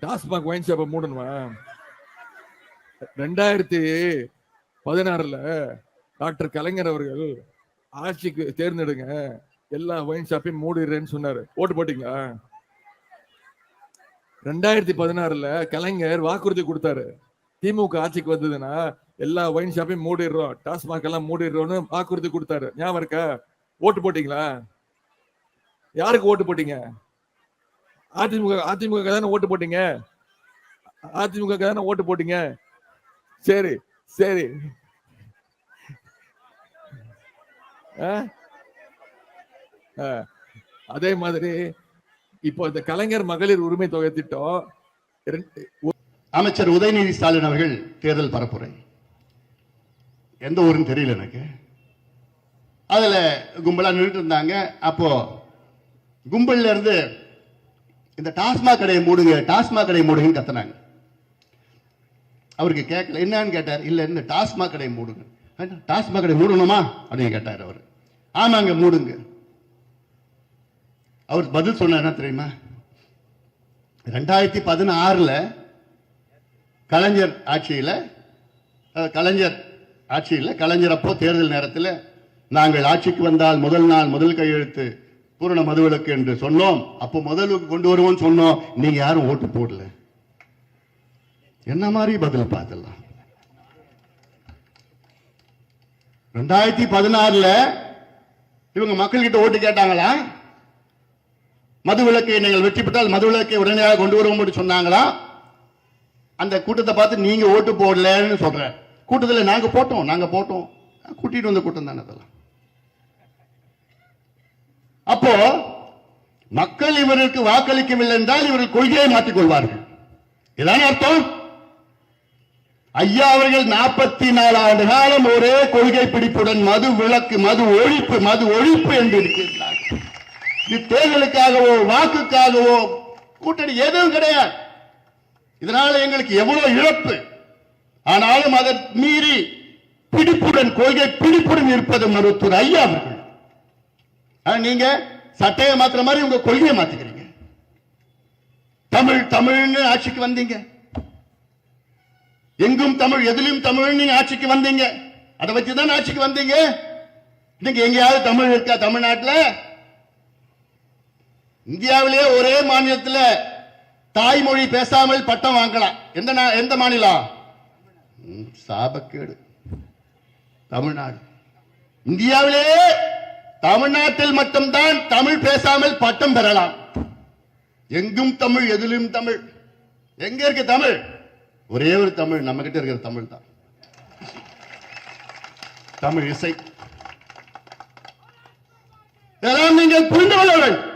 TASMAC wine ஷாப்பை மூடணுமா? ரெண்டாயிரத்தி பதினாறுல டாக்டர் கலைஞர் அவர்கள் ஆட்சிக்கு தேர்ந்தெடுங்க. எல்லா ஒயின் ஷாப்பையும் மூடிடுறேன்னு சொன்னாரு. ஓட்டு போட்டீங்களா? ரெண்டாயிரத்தி பதினாறுல கலைஞர் வாக்குறுதி கொடுத்தாரு. திமுக ஆட்சிக்கு வந்ததுன்னா எல்லா ஒயின் ஷாப்பையும் மூடிடுறோம். டாஸ்மாக் எல்லாம் மூடிடுறோம்னு வாக்குறுதி கொடுத்தாரு. ஞாபகம் இருக்கா? ஓட்டு போட்டீங்களா? யாருக்கு ஓட்டு போட்டீங்க? அதிமுக அதிமுக தானே ஓட்டு போட்டீங்க? அதிமுக தானே ஓட்டு போட்டீங்க? சரி சரி. அதே மாதிரி இப்போ இந்த கலைஞர் மகளிர் உரிமை தொகை திட்டம் அமைச்சர் உதயநிதி ஸ்டாலின் அவர்கள் தேர்தல் பரப்புரை. எந்த ஊருன்னு தெரியல எனக்கு. அதுல கும்பலா நின்றுட்டு இருந்தாங்க. அப்போ கும்பல்ல இருந்து இந்த டாஸ்மாக் கடையை மூடுங்க டாஸ்மாக் கடையை மூடுங்கன்னு கத்துனாங்க. அவருக்கு கேட்கல என்னன்னு கேட்டார் இல்லை இந்த டாஸ்மாக் கடையை மூடுங்க. டாஸ்மாக் கடை மூடணுமா? அப்படின்னு கேட்டார் அவர். ஆமாங்க மூடுங்க. அவர் பதில் சொன்னார் என்ன தெரியுமா? ரெண்டாயிரத்தி பதினாறுல கலைஞர் ஆட்சியில கலைஞர் ஆட்சியில கலைஞர் அப்போ தேர்தல் நேரத்தில் நாங்கள் ஆட்சிக்கு வந்தால் முதல் நாள் முதல் கையெழுத்து பூரண மதுவிலக்கு என்று சொன்னோம். அப்போ முதலுக்கு கொண்டு வருவோம்னு சொன்னோம். நீங்க யாரும் ஓட்டு போடல. என்ன மாதிரி பதில் பார்த்தலாம் ரெண்டாயிரத்தி பதினாறுல இவங்க மக்கள்கிட்ட ஓட்டு கேட்டாங்களா? மது விளக்கை நீங்கள் வெற்றி பெற்றால் மதுவிலக்கை உடனடியாக கொண்டு வருவோம் என்று சொன்னாங்களா? அந்த கூட்டத்தை பார்த்து நீங்க ஓட்டு போடலன்னு சொல்ற கூட்டத்தில் நாங்க போட்டோம் நாங்க போட்டோம். கூட்டிட்டு வந்த கூட்டம் தானே அதெல்லாம். அப்போ மக்கள் இவருக்கு வாக்களிக்கவில்லை என்றால் இவர்கள் கொள்கையை மாற்றிக் கொள்வார்கள் இதான அர்த்தம்? ஐயா அவர்கள் நாற்பத்தி நாலு ஆண்டு காலம் ஒரே கொள்கை பிடிப்புடன் மது விளக்கு மது ஒழிப்பு மது ஒழிப்பு என்று இருக்கிறார் இது தேர்தலுக்காகவோ வாக்குக்காகவோ கூட்டணி எதுவும் கிடையாது. இதனால எங்களுக்கு எவ்வளவு இழப்பு. ஆனாலும் அதை மீறி பிடிப்புடன் கொள்கை பிடிப்புடன் இருப்பது மருத்துவர் ஐயா அவர்கள். நீங்க சட்டையை மாத்துற மாதிரி உங்க கொள்கையை மாத்திக்கிறீங்க. தமிழ் தமிழ்னு ஆட்சிக்கு வந்தீங்க. எங்கும் தமிழ் எதிலும் தமிழ் நீங்க ஆட்சிக்கு வந்தீங்க. அதை வச்சு தான் ஆட்சிக்கு வந்தீங்க. இன்னைக்கு எங்கேயாவது தமிழ் இருக்கா தமிழ்நாட்டில்? இந்தியாவிலேயே ஒரே மாநிலத்தில் தாய்மொழி பேசாமல் பட்டம் வாங்கலாம். எந்த நா- எந்த மாநிலம்? சாபக்கேடு. தமிழ்நாடு. இந்தியாவிலேயே தமிழ்நாட்டில் மட்டும்தான் தமிழ் பேசாமல் பட்டம் பெறலாம். எங்கும் தமிழ் எதிலும் தமிழ். எங்க இருக்கு தமிழ்? ஒரே ஒரு தமிழ் நம்ம கிட்ட இருக்கிற தமிழ் தான். தமிழ் இசை. இதெல்லாம் நீங்கள் புரிந்து கொள்ள வேண்டும்.